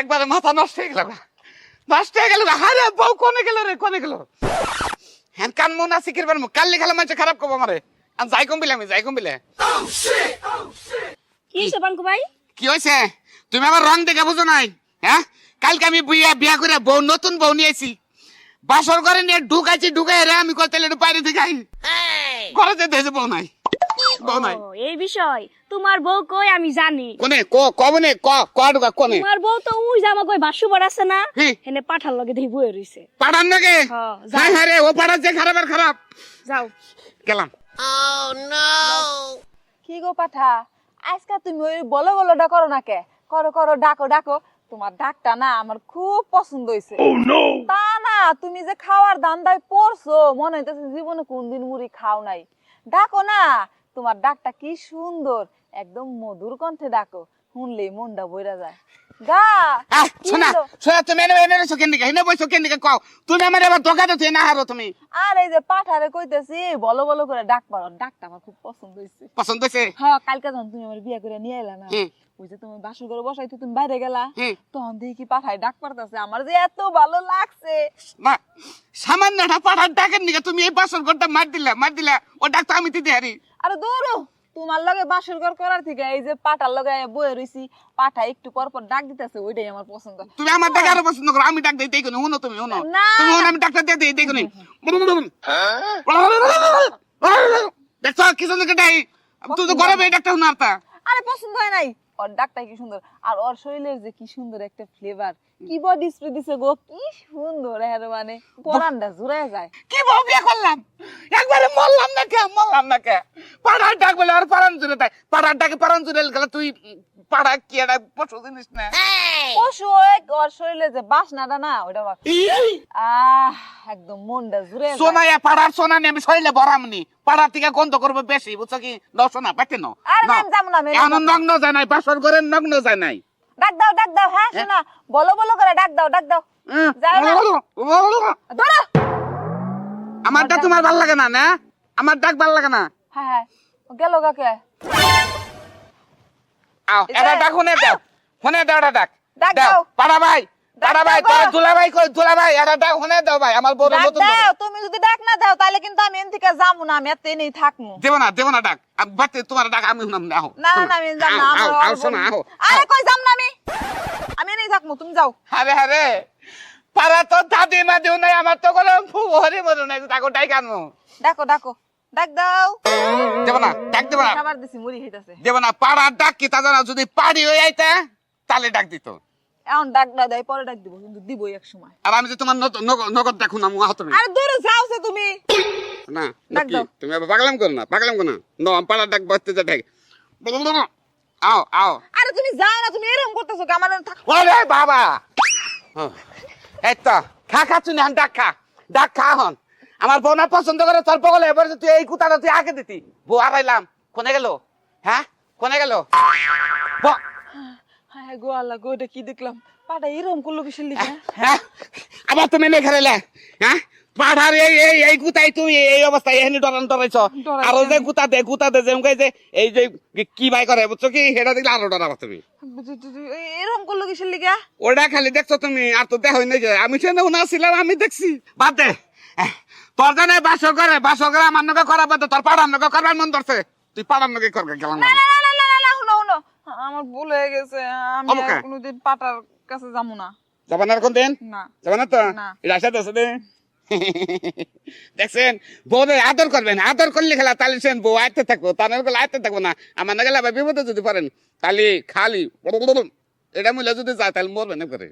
একবারে মাথা নষ্ট হয়ে গেল। নষ্ট হয়ে গেল। হারে বউ কোনে গেল রে কোনে গেল? হ্যাঁ কান মন আছে কিরবার কাল্লি খেলা মানুষ খারাপ করব আমারে। আমি যাই কম বিলে আমি যাই কম বিলে। কি হয়েছে বাঙ্কু ভাই? কি হয়েছে তুমি আমার রং দেখে বুঝো নাই? হ্যাঁ? কালকে আমি বিয়া বিয়া করে বউ নতুন বউ নিয়েছি বাসর ঘরে নিয়ে ঢুকাইছি ঢুকাই রে আমি কই তাহলে বাইরে থেকে ঘরে যেতে হয়েছে বউ নাই। নাই? এই বিষয় তোমার বউ কই আমি জানি। কোনে? ক কবনে ক কোনে? তোমার বউ তো ওই জামা কই বাসু আছে না হেনে পাঠার লগে রইছে। হ্যাঁ, রে ও পাঠার যে খারাপ আর খারাপ। যাও। গেলাম। কি গো পাঠা? আজকে তুমি ওই বলো বলোটা করো না কে? করো করো ডাকো ডাকো। তোমার ডাকটা না আমার খুব পছন্দ হয়েছে তা না তুমি যে খাওয়ার দান্দায় পড়ছো মনে হইতেছে জীবনে কোনদিন মুড়ি খাও নাই। ডাকো না তোমার ডাকটা কি সুন্দর। একদম মধুর কণ্ঠে ডাকো শুনলেই মনটা বইরা যায়। গা শোনা শোনা তুমি এনে এনে রয়েছো কেন দিকে এনে বসো কেন দিকে কও। তুমি আমার এবার দোকানে তুই না হারো তুমি। আর এই যে পাঠারে কইতেছি বলো বলো করে ডাক পারো। ডাকটা আমার খুব পছন্দ হয়েছে পছন্দ হয়েছে হ্যাঁ কালকে যখন তুমি আমার বিয়ে করে নিয়ে এলা না ওই যে তুমি বাসর করে বসাইতে তুমি বাইরে গেলা তখন দেখি কি পাঠায় ডাক পারতাছে। আমার যে এত ভালো লাগছে। না সামান্য পাঠার ডাকের নিকে তুমি এই বাসন ঘরটা মার দিলা মার দিলা। ও ডাক তো আমি দিতে হারি। আরে দৌড়ো। তোমার লগে বাসর ঘর করার থেকে এই যে পাঠার লগে বয়ে রইছি পাঠা একটু পর পর ডাক দিতেছে ওইটাই আমার পছন্দ। তুমি আমার ডাকে আরও পছন্দ করো আমি ডাক দিই দেখো শুনো তুমি শুনো। না। তুমি শুনো আমি ডাক্তার দিয়ে দিই দেখো দেখছ কিছু লোকে ডাই তুই তো গরমে ডাক্তার শুনো আর তা আরে পছন্দ হয় নাই। ওর ডাকটা কি সুন্দর। আর ওর শরীরের যে কি সুন্দর একটা ফ্লেভার কি বডি স্প্রে দিছে গো কি সুন্দর এর মানে পরানটা জুড়ে যায়। কি বিয়ে করলাম? একবারে মরলাম না কে মরলাম না কে? পাড়ার ডাক বলে আর পাড়ান জুড়ে তাই। পাড়ার ডাকে পাড়ান জুড়ে গেলে তুই পাড়া কি একটা পশু জিনিস না? পশু ওর শরীরে যে বাসনাটা না ওটা আমার আহ একদম মনটা জুড়ে সোনা এ পাড়ার সোনা নিয়ে আমি শরীরে বরামনি থেকে গন্ধ করবে বেশি বুঝছ কি? সোনা না। নগ্ন যায় নাই বাসর ঘরে নগ্ন যায় নাই। ডাক দাও ডাক দাও হ্যাঁ শোনা বলো বলো করে ডাক দাও ডাক দাও। যাও আমার ডাক তোমার ভালো লাগে না না? আমার ডাক ভালো লাগে না। হ্যাঁ হ্যাঁ। গেল কাকে? আও এটা ডাক দাও দাও এটা ডাক ডাক দাও। পাড়া ভাই পাড়া ভাই তোর দুলা ভাই কই দুলা ভাই এটা ডাক দাও ভাই আমার বড় ডাক বউ। দাও তুমি যদি ডাক না দাও তাহলে কিন্তু আমি এন থেকে যাব না আমি এত এনেই থাকব। দেব না দেব না ডাক। আমি বাড়তে তোমার ডাক আমি না না না আমি যাব না আও, আও, শোনো আও আরে কই যাম না আমি? আমি এনেই থাকব তুমি যাও। আরে আরে পাড়া তো দাদি মা দেও নাই আমার তো কোনো হরে মরে নাই তাকে ডাই কানো ডাকো ডাকো। ডাক দাও। দেব না ডাক দেব না। খাবার দিছি মুড়ি খাইতাছে। দেব না পাড়ার ডাক কি তা জানা যদি পাড়ি হয়ে আইতা তাহলে ডাক দিত। এখন ডাক না দেয় পরে ডাক দিব কিন্তু দিবই এক সময়। আর আমি যে তোমার নগদ দেখো না মুহা তুমি। আরে দূরে যাও তুমি। না ডাক দাও। তুমি আবার পাগলাম করো না পাগলাম করো না। ন আমি পাড়ার ডাক বসতে যা ঠেক আও আও। আরে তুমি যাও না তুমি এরকম করতেছো কি আমার থাক ওরে বাবা! এই তো খা খা ডাক খা। ডাক খা হন। আমার বউ না পছন্দ করে তোর বগলে এবার তুই এই কুতাটা তুই আগে দিতি। বউ হারাইলাম। কোনে গেল? হ্যাঁ? কোনে গেল? ব- হ্যাঁ গো আল্লাহ গো এটা কি দেখলাম? পাটা করল কিসের লিখে হ্যাঁ? আবার তুমি মেঘ হারাইলে? হ্যাঁ? পাঠার এই এই এই গুতাই তুমি এই অবস্থায় এখানে ডরান ডরাইছ। ডরাইছি যে গুতা দে গুতা দে যে যে এই যে কি ভাই করে বুঝছ কি? সেটা দেখলে আরও ডরাবো তুমি। এরকম করল কিসের লিখে ওটা খালি দেখছ তুমি আর তো দেখো নাই আমি সে না ছিলাম আমি দেখছি। বাদ দে। তোর জানে বাসর করে বাসর করে আমার নগে করা বাদ দে, তোর পাড়ার নগে করবার মন ধরছে। তুই পাড়ার নগে করবে? গেলাম না। না না না না শুনো শুনো আমার ভুল হয়ে গেছে। আমি। কোনোদিন পাটার কাছে যাব না। যাবা না কোন দিন? না। যাবা না তো। এটা আশা আছে দে দেখছেন? বউদের আদর করবেন। আদর করলে খেলা তাহলে সেন বউ আয়তে থাকব। তার গেলে আয়তে থাকব না। আমার না গেলে আবার বিপদে যদি পারেন তাহলে খালি। এটা মূল্য যদি যায় তাহলে মরবেন করে